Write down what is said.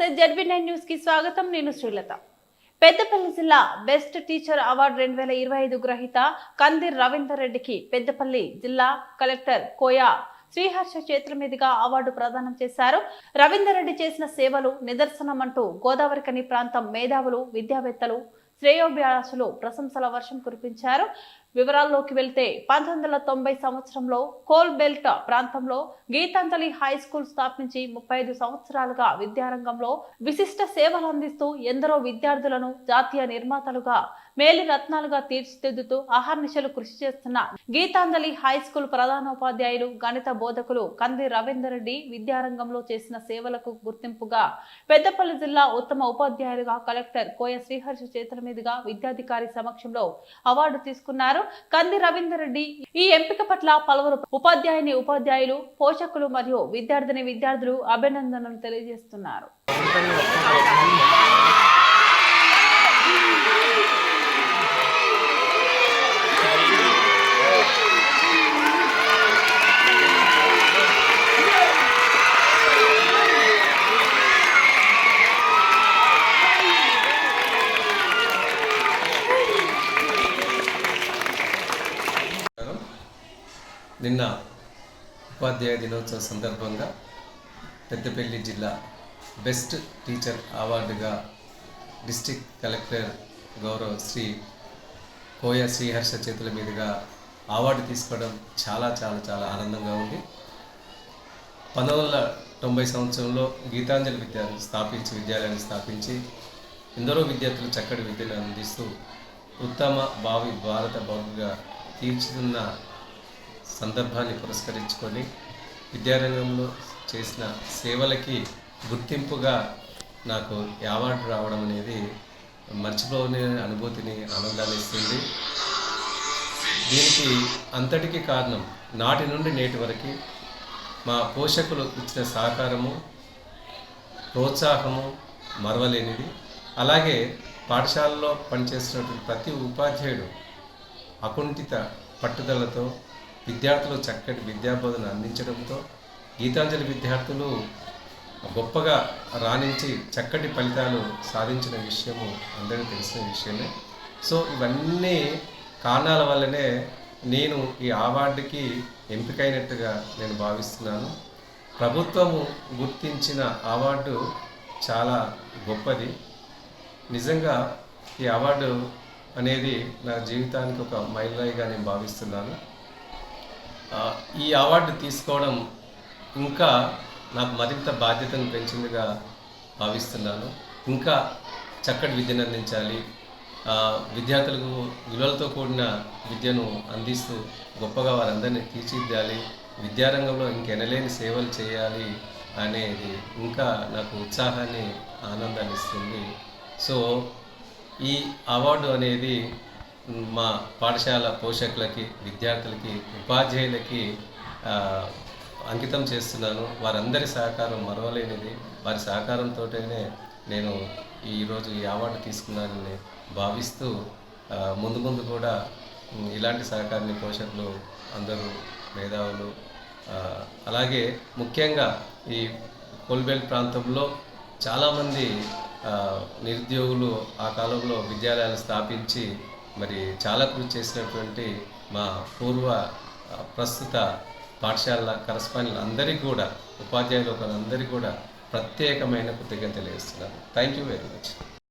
నమస్తే ZB nine న్యూస్కి స్వాగతం. నేను శ్రీలత. పెద్దపల్లి జిల్లా బెస్ట్ టీచర్ అవార్డు రెండు వేల ఇరవై ఐదు గ్రహీత కందిర్ రవీందర్ రెడ్డికి పెద్దపల్లి జిల్లా కలెక్టర్ కోయా శ్రీహర్ష చేతుల మీదుగా అవార్డు ప్రదానం చేశారు. రవీందర్ రెడ్డి చేసిన సేవలు నిదర్శనమంటూ గోదావరికని ప్రాంతం మేధావులు విద్యావేత్తలు శ్రేయోభ్యాసులు ప్రశంసల వర్షం కురిపించారు. వివరాల్లోకి వెళ్తే పంతొమ్మిది వందల తొంభై సంవత్సరంలో కోల్బెల్ట్ ప్రాంతంలో గీతాంజలి హై స్కూల్ స్థాపించి ముప్పై ఐదు సంవత్సరాలుగా విద్యారంగంలో విశిష్ట సేవలు అందిస్తూ ఎందరో విద్యార్థులను జాతీయ నిర్మాతలుగా మేలి రత్నాలుగా తీర్చిదిద్దుతూ అహర్నిశలు కృషి చేస్తున్న గీతాంజలి హై స్కూల్ ప్రధానోపాధ్యాయులు గణిత బోధకులు కంది రవీందర్ రెడ్డి విద్యారంగంలో చేసిన సేవలకు గుర్తింపుగా పెద్దపల్లి జిల్లా ఉత్తమ ఉపాధ్యాయులుగా కలెక్టర్ కోయ శ్రీహర్ష చేతుల మీదుగా విద్యాధికారి సమక్షంలో అవార్డు తీసుకున్నారు. కంది రవీందర్రెడ్డి ఈ ఎంపిక పట్ల పలువురు ఉపాధ్యాయుని ఉపాధ్యాయులు పోషకులు మరియు విద్యార్థిని విద్యార్థులు అభినందనలు తెలియజేస్తున్నారు. నిన్న ఉపాధ్యాయ దినోత్సవ సందర్భంగా పెద్దపల్లి జిల్లా బెస్ట్ టీచర్ అవార్డుగా డిస్టిక్ కలెక్టర్ గౌరవ శ్రీ కోయ శ్రీహర్ష చేతుల మీదుగా అవార్డు తీసుకోవడం చాలా చాలా చాలా ఆనందంగా ఉంది. పంతొమ్మిది వందల తొంభై సంవత్సరంలో గీతాంజలి విద్యాలయం స్థాపించి విద్యాలయాన్ని స్థాపించి ఎందరో విద్యార్థులు చక్కటి విద్యను అందిస్తూ ఉత్తమ భావి భారత పౌరులుగా తీర్చుతున్న సందర్భాన్ని పురస్కరించుకొని విద్యారంగంలో చేసిన సేవలకి గుర్తింపుగా నాకు అవార్డు రావడం అనేది మర్చిపోని అనుభూతిని ఆనందాన్ని ఇస్తుంది. దీనికి అంతటికీ కారణం నాటి నుండి నేటి వరకు మా పోషకులు ఇచ్చిన సహకారము ప్రోత్సాహము మరవలేనిది. అలాగే పాఠశాలలో పనిచేస్తున్నటువంటి ప్రతి ఉపాధ్యాయుడు అకుంఠిత పట్టుదలతో విద్యార్థులు చక్కటి విద్యాబోధన అందించడంతో గీతాంజలి విద్యార్థులు గొప్పగా రాణించి చక్కటి ఫలితాలు సాధించిన విషయము అందరికీ తెలిసిన విషయమే. సో ఇవన్నీ కారణాల వల్లనే నేను ఈ అవార్డుకి ఎంపికైనట్టుగా నేను భావిస్తున్నాను. ప్రభుత్వము గుర్తించిన అవార్డు చాలా గొప్పది. నిజంగా ఈ అవార్డు అనేది నా జీవితానికి ఒక మైలురాయిగా నేను భావిస్తున్నాను. ఈ అవార్డు తీసుకోవడం ఇంకా నాకు మరింత బాధ్యతను పెంచిందిగా భావిస్తున్నాను. ఇంకా చక్కటి విద్యను అందించాలి. విద్యార్థులకు విలువలతో కూడిన విద్యను అందిస్తూ గొప్పగా వారందరినీ తీర్చిదిద్దాలి. విద్యారంగంలో ఇంకెనలేని సేవలు చేయాలి అనేది ఇంకా నాకు ఉత్సాహాన్ని ఆనందాన్ని ఇస్తుంది. సో ఈ అవార్డు అనేది మా పాఠశాల పోషకులకి విద్యార్థులకి ఉపాధ్యాయులకి అంకితం చేస్తున్నాను. వారందరి సహకారం మరవలేనిది. వారి సహకారంతోనే నేను ఈరోజు ఈ అవార్డు తీసుకున్నానని భావిస్తూ ముందు ముందు కూడా ఇలాంటి సహకారాన్ని పోషకులు అందరూ మేధావులు అలాగే ముఖ్యంగా ఈ కోల్బెల్ ప్రాంతంలో చాలామంది నిరుద్యోగులు ఆ కాలంలో విద్యాలయాలు స్థాపించి మరి చాలా కృషి చేసినటువంటి మా పూర్వ ప్రస్తుత పాఠశాల కరస్పాండెంట్ అందరికీ కూడా ఉపాధ్యాయులు అందరికీ కూడా ప్రత్యేకమైన కృతజ్ఞత తెలియజేస్తున్నాను థ్యాంక్ యూ వెరీ మచ్